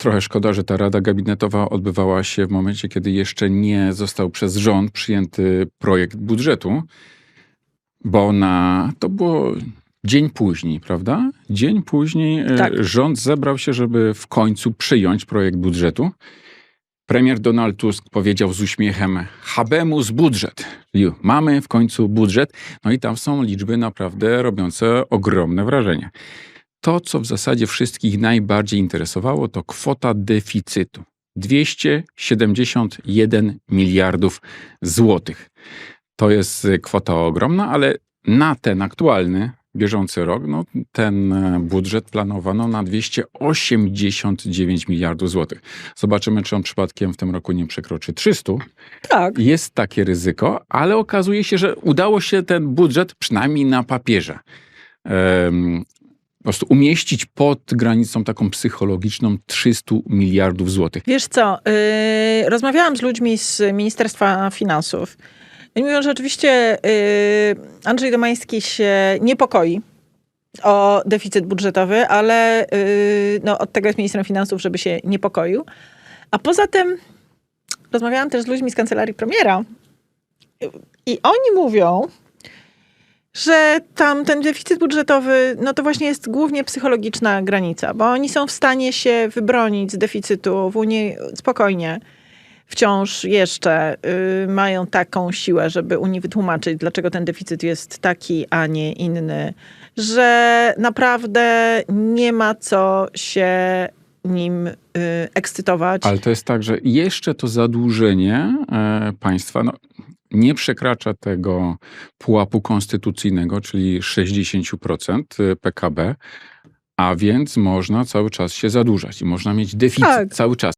Trochę szkoda, że ta Rada Gabinetowa odbywała się w momencie, kiedy jeszcze nie został przez rząd przyjęty projekt budżetu, bo na, to było dzień później, prawda? Dzień później e, Tak. rząd zebrał się, żeby w końcu przyjąć projekt budżetu. Premier Donald Tusk powiedział z uśmiechem habemus budżet. Czyli mamy w końcu budżet. No i tam są liczby naprawdę robiące ogromne wrażenie. To, co w zasadzie wszystkich najbardziej interesowało, to kwota deficytu. 271 miliardów złotych. To jest y, kwota ogromna, ale na ten aktualny, bieżący rok, no, ten e, budżet planowano na 289 miliardów złotych. Zobaczymy, czy on przypadkiem w tym roku nie przekroczy 300. Tak. Jest takie ryzyko, ale okazuje się, że udało się ten budżet, przynajmniej na papierze, po prostu umieścić pod granicą taką psychologiczną 300 miliardów złotych. Wiesz co, yy, rozmawiałam z ludźmi z Ministerstwa Finansów. I mówią, że oczywiście yy, Andrzej Domański się niepokoi o deficyt budżetowy, ale yy, no, od tego jest ministrem finansów, żeby się niepokoił. A poza tym rozmawiałam też z ludźmi z kancelarii premiera i oni mówią, że tam ten deficyt budżetowy, no to właśnie jest głównie psychologiczna granica, bo oni są w stanie się wybronić z deficytu w Unii spokojnie. Wciąż jeszcze y, mają taką siłę, żeby Unii wytłumaczyć, dlaczego ten deficyt jest taki, a nie inny, że naprawdę nie ma co się nim y, ekscytować. Ale to jest tak, że jeszcze to zadłużenie e, państwa no, nie przekracza tego pułapu konstytucyjnego, czyli 60% PKB, a więc można cały czas się zadłużać i można mieć deficyt Tak. cały czas.